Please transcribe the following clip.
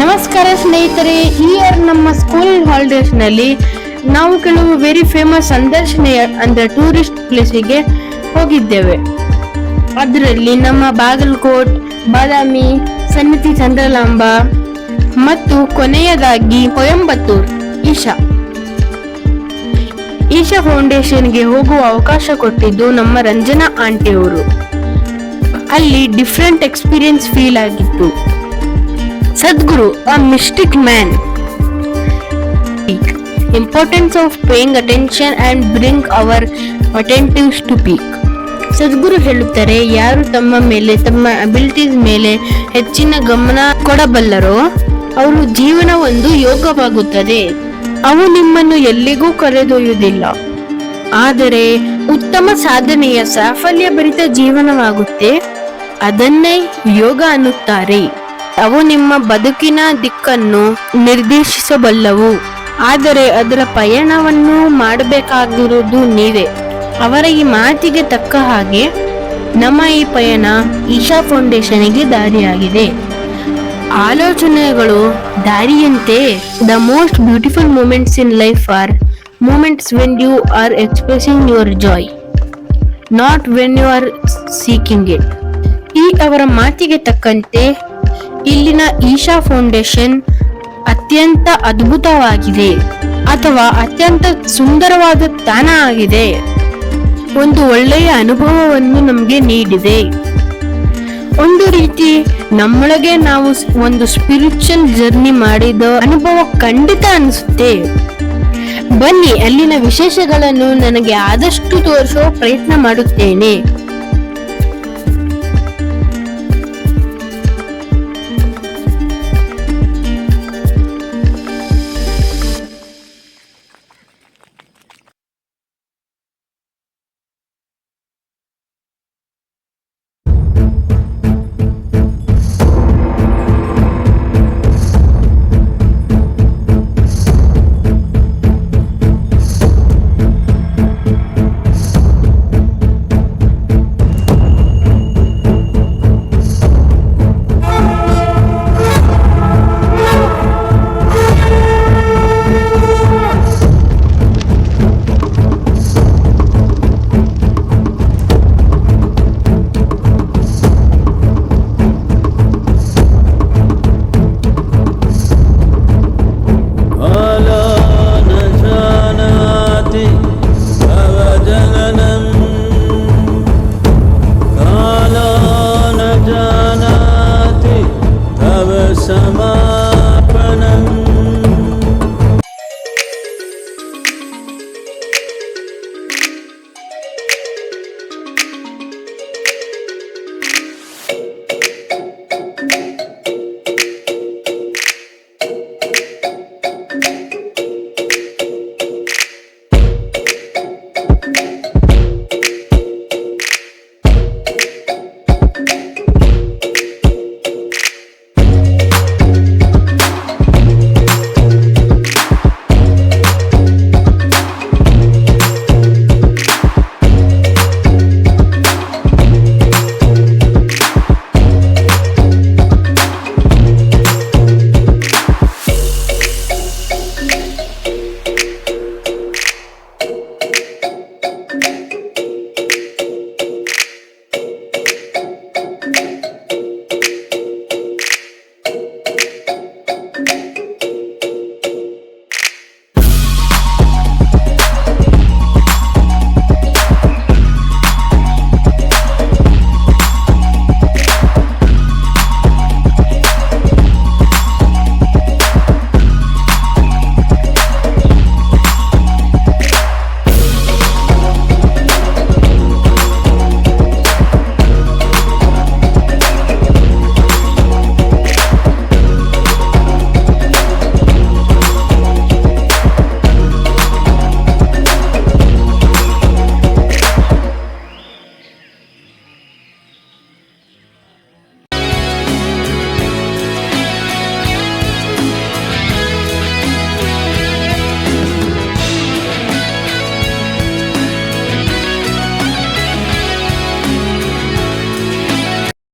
ನಮಸ್ಕಾರ ಸ್ನೇಹಿತರೆ, ಈ ಇಯರ್ ನಮ್ಮ ಸ್ಕೂಲ್ ಹಾಲಿಡೇಸ್ನಲ್ಲಿ ನಾವು ಕೆಲವು ವೆರಿ ಫೇಮಸ್ ಸಂದರ್ಶನೀಯ ಅಂದ್ರೆ ಟೂರಿಸ್ಟ್ ಪ್ಲೇಸಿಗೆ ಹೋಗಿದ್ದೇವೆ. ಅದರಲ್ಲಿ ನಮ್ಮ ಬಾಗಲಕೋಟ್, ಬಾದಾಮಿ, ಸನ್ನಿಧಿ ಚಂದ್ರಲಾಂಬ ಮತ್ತು ಕೊನೆಯದಾಗಿ ಕೊಯಂಬತ್ತೂರ್, ಈಶಾ. ಈಶಾ ಫೌಂಡೇಶನ್ಗೆ ಹೋಗುವ ಅವಕಾಶ ಕೊಟ್ಟಿದ್ದು ನಮ್ಮ ರಂಜನಾ ಆಂಟಿಯವರು. ಅಲ್ಲಿ ಡಿಫ್ರೆಂಟ್ ಎಕ್ಸ್ಪೀರಿಯನ್ಸ್ ಫೀಲ್ ಆಗಿತ್ತು. Sadhguru, a mystic man. Importance of paying attention and bring our attentives to peak. Sadhguru ಹೇಳುತ್ತಾರೆ ಯಾರು ತಮ್ಮ ಮೇಲೆ ತಮ್ಮ ಅಬಿಲಿಟೀಸ್ ಮೇಲೆ ಹೆಚ್ಚಿನ ಗಮನ ಕೊಡಬಲ್ಲರೋ ಅವರು ಜೀವನ ಒಂದು ಯೋಗವಾಗುತ್ತದೆ ಅವು ನಿಮ್ಮನ್ನು ಎಲ್ಲಿಗೂ ಕರೆದೊಯ್ಯುವುದಿಲ್ಲ ಆದರೆ ಉತ್ತಮ ಸಾಧನೆಯ ಸಾಫಲ್ಯ ಭರಿತ ಜೀವನವಾಗುತ್ತೆ ಅದನ್ನೇ ಯೋಗ ಅನ್ನುತ್ತಾರೆ ಅವು ನಿಮ್ಮ ಬದುಕಿನ ದಿಕ್ಕನ್ನು ನಿರ್ದೇಶಿಸಬಲ್ಲವು. ಆದರೆ ಅದರ ಪಯಣವನ್ನು ಮಾಡಬೇಕಾಗಿರುವುದು ನೀವೇ. ಅವರ ಈ ಮಾತಿಗೆ ತಕ್ಕ ಹಾಗೆ ನಮ್ಮ ಈ ಪಯಣ ಈಶಾ ಫೌಂಡೇಶನ್ಗೆ ದಾರಿಯಾಗಿದೆ. ಆಲೋಚನೆಗಳು ದಾರಿಯಂತೆ. The most beautiful moments in life are moments when you are expressing your joy not when you are seeking it ಈ ಅವರ ಮಾತಿಗೆ ತಕ್ಕಂತೆ ಇಲ್ಲಿನ ಈಶಾ ಫೌಂಡೇಶನ್ ಅತ್ಯಂತ ಅದ್ಭುತವಾಗಿದೆ ಅಥವಾ ಅತ್ಯಂತ ಸುಂದರವಾದ ತಾಣ ಆಗಿದೆ. ಒಂದು ಒಳ್ಳೆಯ ಅನುಭವವನ್ನು ನಮಗೆ ನೀಡಿದೆ. ಒಂದು ರೀತಿ ನಮ್ಮೊಳಗೆ ನಾವು ಒಂದು ಸ್ಪಿರಿಚುವಲ್ ಜರ್ನಿ ಮಾಡಿದ ಅನುಭವ ಖಂಡಿತ ಅನಿಸುತ್ತೆ. ಬನ್ನಿ ಅಲ್ಲಿನ ವಿಶೇಷಗಳನ್ನು ನನಗೆ ಆದಷ್ಟು ತೋರಿಸೋ ಪ್ರಯತ್ನ ಮಾಡುತ್ತೇನೆ.